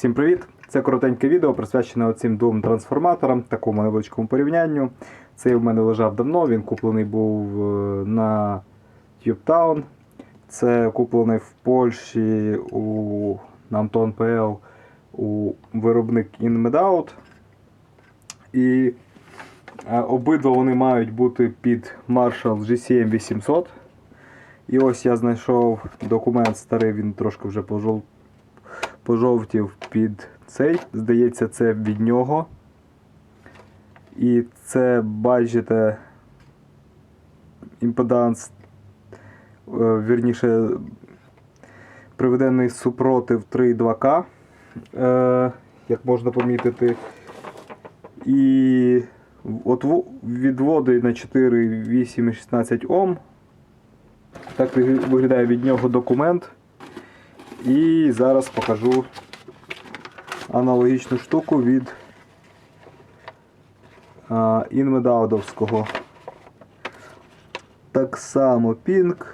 Всім привіт! Це коротеньке відео, присвячене цим двом трансформаторам, такому невеличкому порівнянню. Цей в мене лежав давно, він куплений був е, на TubeTown. Це куплений в Польщі у на Антон ПЛ у виробник InMedout. І е, обидва вони мають бути під Marshall GCM 800. І ось я знайшов документ старий, він трошки вже пожов... пожовтів під цей. Здається, це від нього. І це, бачите, імпеданс, е, вірніше, приведений супротив 3,2К, е, як можна помітити. І от во- відводи на 4, 8 і 16 Ом. Так виглядає від нього документ. І зараз покажу аналогічну штуку від інмедаудовського. Так само Pink,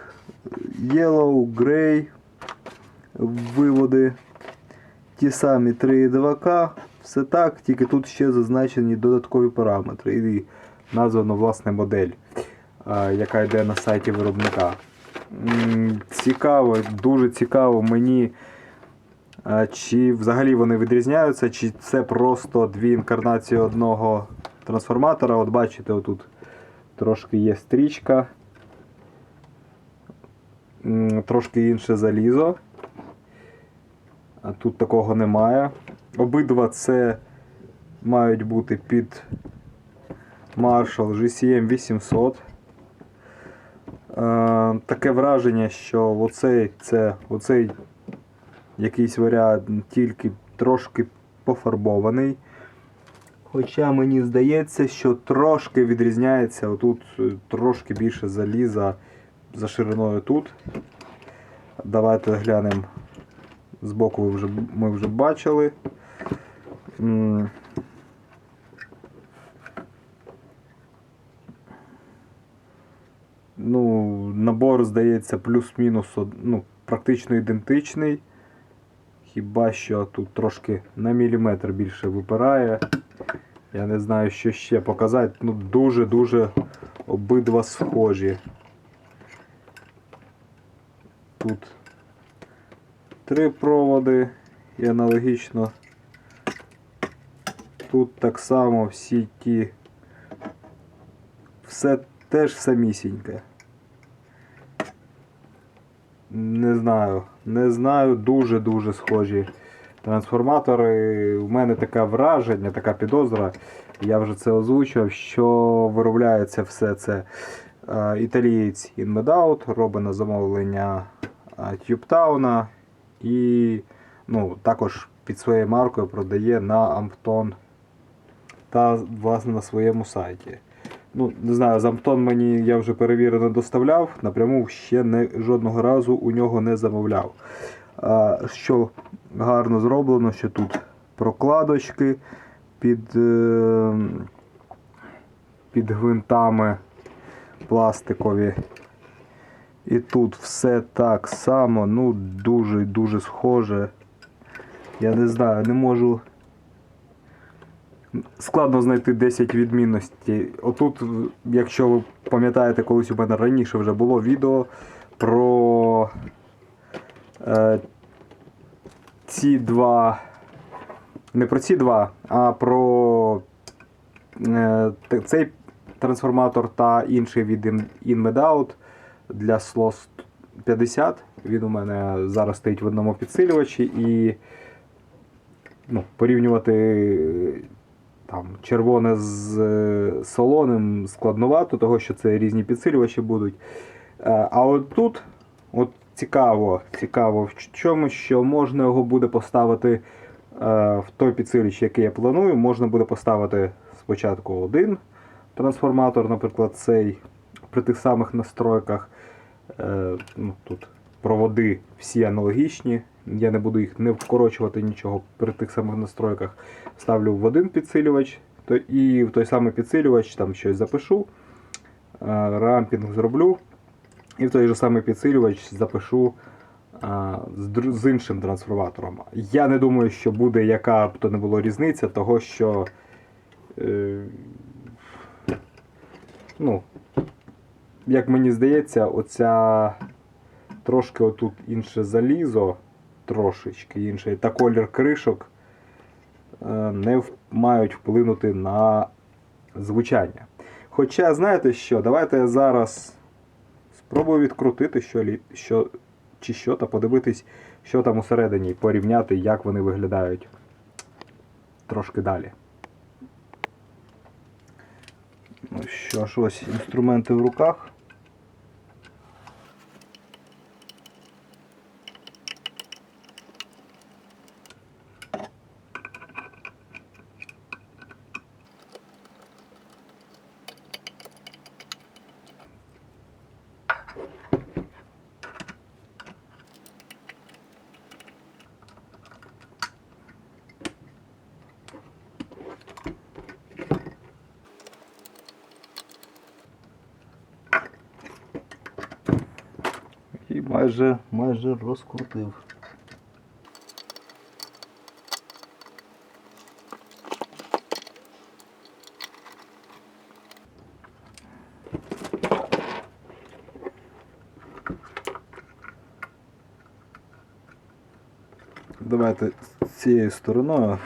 Yellow, Grey, виводи. Ті самі 3,2К. Все так, тільки тут ще зазначені додаткові параметри. І названо власне модель, яка йде на сайті виробника. Цікаво, дуже цікаво мені, чи взагалі вони відрізняються, чи це просто дві інкарнації одного трансформатора. От бачите, отут трошки є стрічка, трошки інше залізо. А тут такого немає. Обидва це мають бути під Marshall GCM 800. Е, таке враження, що оцей, це, оцей якийсь варіант тільки трошки пофарбований. Хоча мені здається, що трошки відрізняється отут е, трошки більше заліза за шириною тут. Давайте глянемо. Збоку ми вже бачили. Ну, набор, здається, плюс-мінус ну, практично ідентичний. Хіба що тут трошки на міліметр більше випирає. Я не знаю, що ще показати. Ну, дуже-дуже обидва схожі. Тут три проводи і аналогічно. Тут так само всі ті. Все теж самісіньке. Не знаю. Не знаю, дуже-дуже схожі трансформатори. У мене таке враження, така підозра. Я вже це озвучував, що виробляється все це е, італієць InMedout, робить замовлення е, Тюбтауна і ну, також під своєю маркою продає на Амптон та власне на своєму сайті. Ну, не знаю, Замптон мені я вже перевірено доставляв, напряму ще не, жодного разу у нього не замовляв. А, що гарно зроблено, що тут прокладочки під, е, під гвинтами пластикові. І тут все так само, ну дуже-дуже схоже. Я не знаю, не можу. Складно знайти 10 відмінностей. Отут, якщо ви пам'ятаєте, колись у мене раніше вже було відео про е, ці два. Не про ці два, а про е, цей трансформатор та інший від In- InMedout для SLOS 50. Він у мене зараз стоїть в одному підсилювачі і ну, порівнювати там, червоне з е, солоним складновато, того що це різні підсилювачі будуть. Е, А от тут от цікаво, цікаво в чому, що можна його буде поставити е, в той підсилювач, який я планую. Можна буде поставити спочатку один трансформатор, наприклад, цей при тих самих настройках. Ну, тут проводи всі аналогічні. Я не буду їх не вкорочувати нічого при тих самих настройках. Ставлю в один підсилювач, то і в той самий підсилювач там щось запишу, е, рампінг зроблю, і в той же самий підсилювач запишу а, з, з іншим трансформатором. Я не думаю, що буде яка б то не було різниця, того що. Е, ну, як мені здається, оця трошки отут інше залізо, трошечки інше, та колір кришок е, не мають вплинути на звучання. Хоча, знаєте що, давайте я зараз спробую відкрутити що, що, чи що, та подивитись, що там усередині, порівняти, як вони виглядають трошки далі. Ну що ж, ось інструменти в руках. І майже, майже розкрутив. Давайте з цією стороною.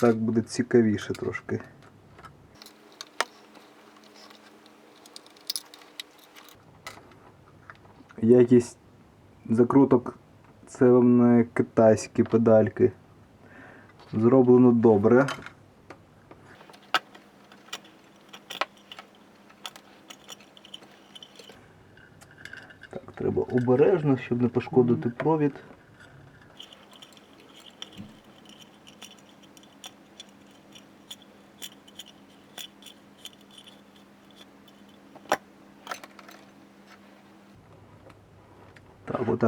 Так буде цікавіше трошки. Якість закруток це не китайські педальки. Зроблено добре. Так, треба обережно, щоб не пошкодити провід.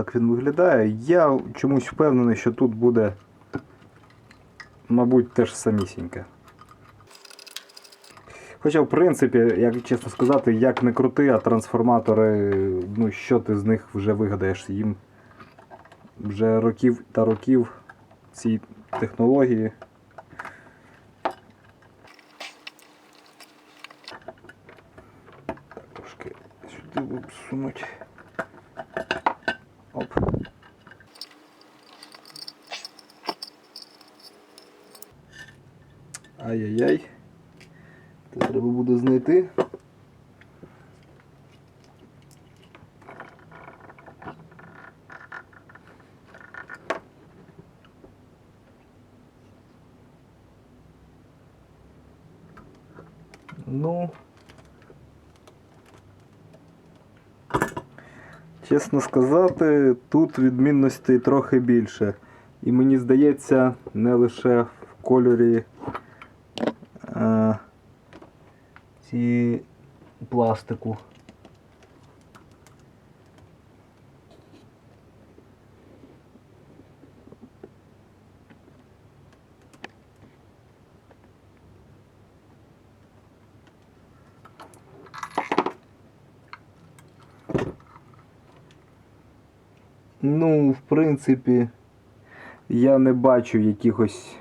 Так, він виглядає. Я чомусь впевнений, що тут буде, мабуть, теж самісіньке. Хоча, в принципі, як чесно сказати, як не крути, а трансформатори, ну що ти з них вже вигадаєш їм вже років та років цій технології. Так, трошки сюди всунуть. Оп. Ай-яй-яй. Це треба буде знайти. Ну. Чесно сказати, тут відмінностей трохи більше. І мені здається, не лише в кольорі е, ці пластику. Ну, в принципі, я не бачу якихось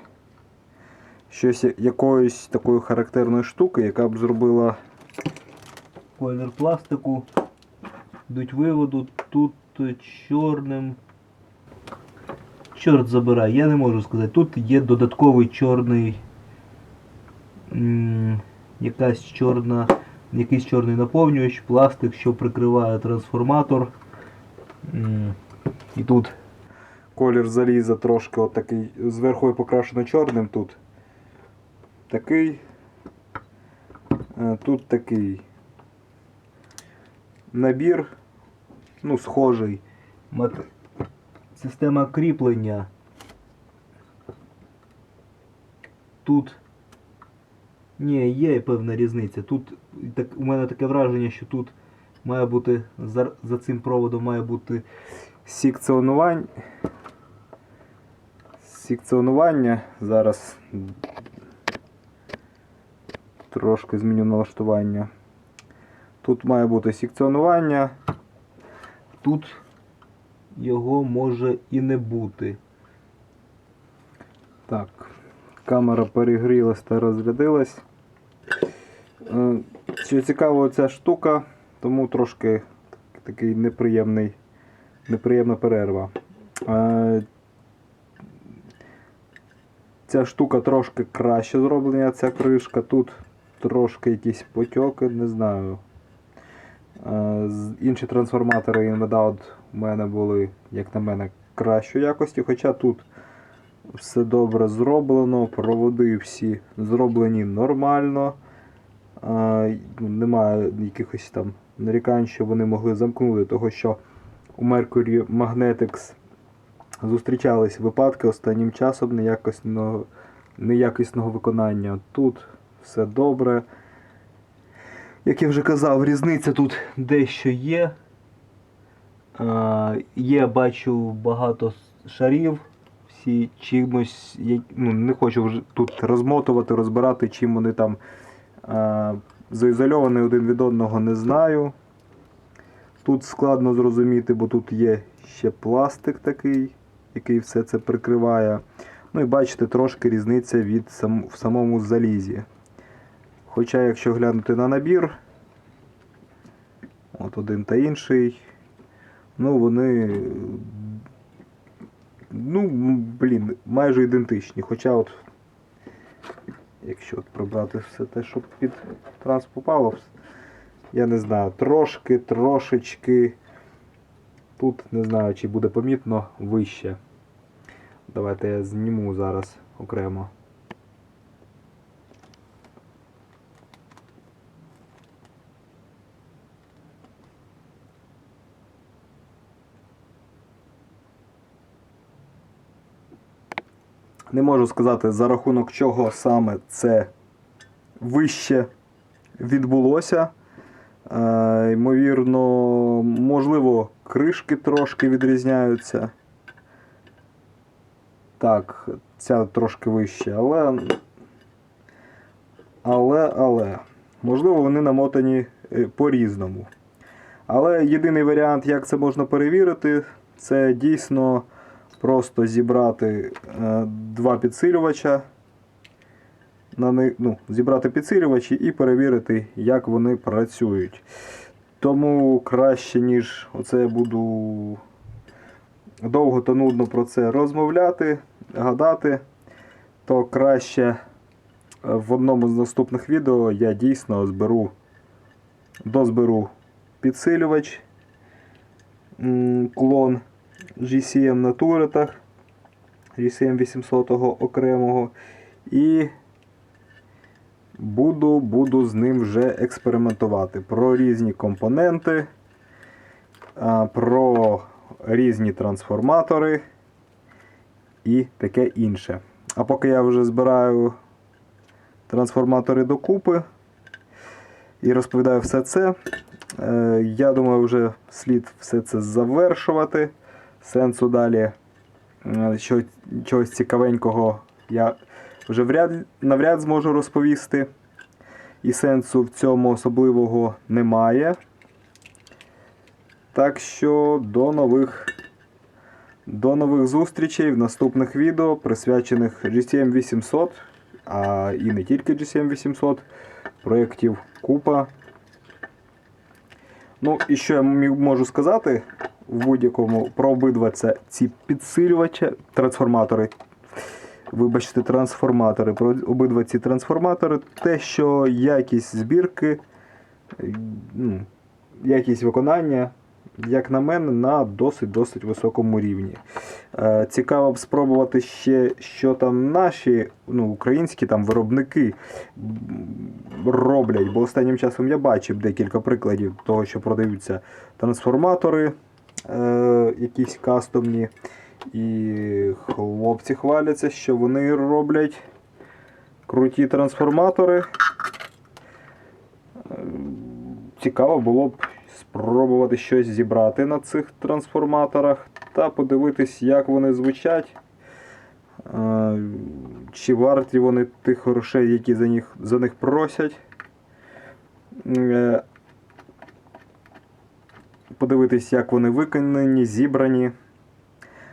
щось якоїсь такої характерної штуки, яка б зробила колір пластику. Йдуть виводу тут чорним. Чорт забирай, я не можу сказати. Тут є додатковий чорний. Якась чорна, якийсь чорний наповнювач, пластик, що прикриває трансформатор. І тут колір заліза трошки от такий, зверху покрашено чорним тут. Такий. Е, Тут такий набір, ну, схожий. Система кріплення. Тут. Ні, є певна різниця. Тут так, у мене таке враження, що тут має бути за, за цим проводом має бути секціонування. Секціонування. Зараз трошки зміню налаштування. Тут має бути секціонування. Тут його може і не бути. Так, камера перегрілась та розрядилась. Е, Що цікаво, ця штука, тому трошки такий неприємний, неприємна перерва. Е, Ця штука трошки краще зроблена, ця кришка. Тут трошки якісь потьоки, не знаю. Е, Інші трансформатори InMedout у мене були, як на мене, кращої якості, хоча тут все добре зроблено, проводи всі зроблені нормально. Е, Немає якихось там нарікань, що вони могли замкнути, того що у Mercury Magnetics зустрічались випадки останнім часом неякісного, неякісного виконання. Тут все добре. Як я вже казав, різниця тут дещо є. Е, є, бачу, багато шарів. Всі чимось. я- Ну, не хочу вже тут розмотувати, розбирати, чим вони там е, заізольовані один від одного, не знаю. Тут складно зрозуміти, бо тут є ще пластик такий, який все це прикриває. Ну і бачите, трошки різниця від сам, в самому залізі. Хоча, якщо глянути на набір, от один та інший, ну вони. Ну, блін, майже ідентичні. Хоча от, якщо от прибрати все те, що під транс попало, я не знаю, трошки, трошечки. Тут не знаю, чи буде помітно вище. Давайте я зніму зараз окремо. Не можу сказати, за рахунок чого саме це вище відбулося. Е, ймовірно, можливо, кришки трошки відрізняються. Так, ця трошки вище, але. Але, але. Можливо, вони намотані е, по-різному. Але єдиний варіант, як це можна перевірити, це дійсно просто зібрати е, два підсилювача. На них, ну, зібрати підсилювачі і перевірити, як вони працюють. Тому краще, ніж оце я буду довго та нудно про це розмовляти, гадати, то краще е, в одному з наступних відео я дійсно зберу, дозберу підсилювач, клон GCM на туретах, GCM 800 окремого. І буду, буду з ним вже експериментувати про різні компоненти, про різні трансформатори і таке інше. А поки я вже збираю трансформатори докупи і розповідаю все це, е, я думаю, вже слід все це завершувати. Сенсу далі е, що, чогось цікавенького я вже вряд, навряд зможу розповісти. І сенсу в цьому особливого немає. Так що до нових, до нових зустрічей в наступних відео, присвячених GCM 800, а і не тільки GCM 800, проєктів Купа. Ну, і що я можу сказати в будь-якому про обидва це ці підсилювачі, трансформатори. Вибачте, трансформатори. Про обидва ці трансформатори, те, що якість збірки, ну, якість виконання, як на мене, на досить-досить високому рівні. Е, цікаво б спробувати ще, що там наші ну, українські там виробники роблять, бо останнім часом я бачив декілька прикладів того, що продаються трансформатори, е, якісь кастомні. І хлопці хваляться, що вони роблять круті трансформатори. Е, Цікаво було б спробувати щось зібрати на цих трансформаторах та подивитись, як вони звучать. Е, Чи варті вони тих грошей, які за них, за них просять. Подивитись, як вони виконані, зібрані.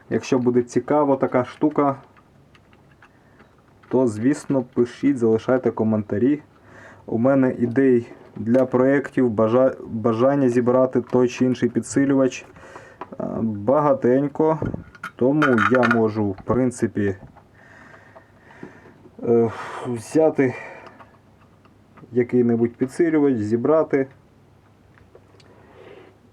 Якщо буде цікаво така штука, то звісно пишіть, залишайте коментарі. У мене ідей для проєктів, бажання зібрати той чи інший підсилювач е, багатенько. Тому я можу, в принципі, е, взяти який-небудь підсилювач, зібрати,